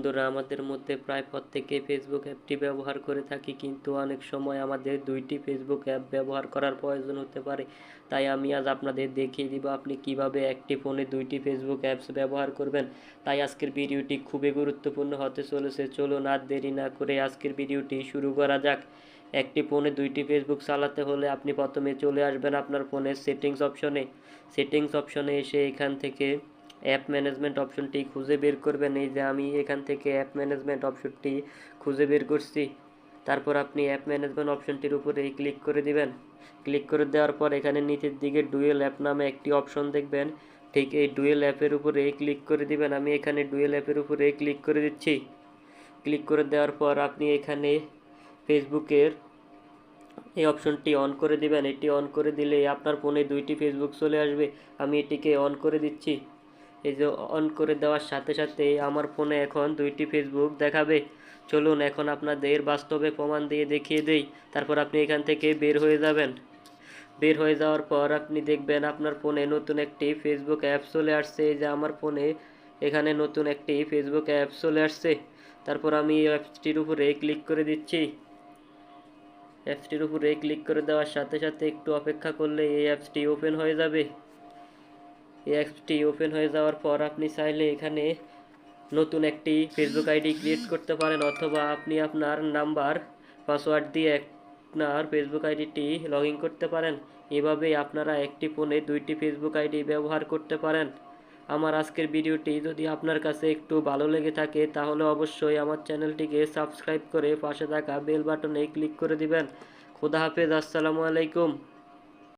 বন্ধুরা, আমাদের মধ্যে প্রায় প্রত্যেকে ফেসবুক অ্যাপটি ব্যবহার করে থাকি, কিন্তু অনেক সময় আমাদের দুইটি ফেসবুক অ্যাপ ব্যবহার করার প্রয়োজন হতে পারে। তাই আমি আজ আপনাদের দেখিয়ে দিব আপনি কীভাবে একটি ফোনে দুইটি ফেসবুক অ্যাপস ব্যবহার করবেন। তাই আজকের ভিডিওটি খুবই গুরুত্বপূর্ণ হতে চলেছে। চলুন আর দেরি না করে আজকের ভিডিওটি শুরু করা যাক। একটি ফোনে দুইটি ফেসবুক চালাতে হলে আপনি প্রথমে চলে আসবেন আপনার ফোনের সেটিংস অপশনে। সেটিংস অপশনে এসে এখান থেকে অ্যাপ ম্যানেজমেন্ট অপশনটি খুঁজে বের করবেন। এই যে আমি এখান থেকে অ্যাপ ম্যানেজমেন্ট অপশনটি খুঁজে বের করছি। তারপর আপনি অ্যাপ ম্যানেজমেন্ট অপশনটির উপরে ক্লিক করে দিবেন। ক্লিক করে দেওয়ার পর এখানে নিচের দিকে ডুয়েল অ্যাপ নামে একটি অপশন দেখবেন। ঠিক এই ডুয়েল অ্যাপের উপরে ক্লিক করে দিবেন। আমি এখানে ডুয়েল অ্যাপের উপরে ক্লিক করে দিচ্ছি। ক্লিক করে দেওয়ার পর আপনি এখানে ফেসবুকের এই অপশনটি অন করে দিবেন। এটি অন করে দিলে আপনার ফোনে দুইটি ফেসবুক চলে আসবে। আমি এটিকে অন করে দিচ্ছি। এই যে অন করে দেওয়ার সাথে সাথে আমার ফোনে এখন দুইটি ফেসবুক দেখাবে। চলুন এখন আপনাদের বাস্তবে প্রমাণ দিয়ে দেখিয়ে দেই, তারপর আপনি এখান থেকে বের হয়ে যাবেন। বের হয়ে যাওয়ার পর আপনি দেখবেন আপনার ফোনে নতুন একটি ফেসবুক অ্যাপ চলে আসছে। যে আমার ফোনে এখানে নতুন একটি ফেসবুক অ্যাপ চলে আসছে। তারপর আমি এই অ্যাপসটির উপরে ক্লিক করে দিচ্ছি। অ্যাপসটির উপরে ক্লিক করে দেওয়ার সাথে সাথে একটু অপেক্ষা করলে এই অ্যাপসটি ওপেন হয়ে যাবে। এই অ্যাপসটি ওপেন হয়ে যাওয়ার পর আপনি চাইলে এখানে নতুন একটি ফেসবুক আইডি ক্রিয়েট করতে পারেন অথবা আপনি আপনার নাম্বার, পাসওয়ার্ড দিয়ে আপনার ফেসবুক আইডিটি লগ করতে পারেন। এভাবেই আপনারা একটি ফোনে দুইটি ফেসবুক আইডি ব্যবহার করতে পারেন। আমার আজকের ভিডিওটি যদি আপনার কাছে একটু ভালো লেগে থাকে, তাহলে অবশ্যই আমার চ্যানেলটিকে সাবস্ক্রাইব করে পাশে থাকা বেল বাটনে ক্লিক করে দিবেন। খোদা হাফেজ, আসসালামু আলাইকুম।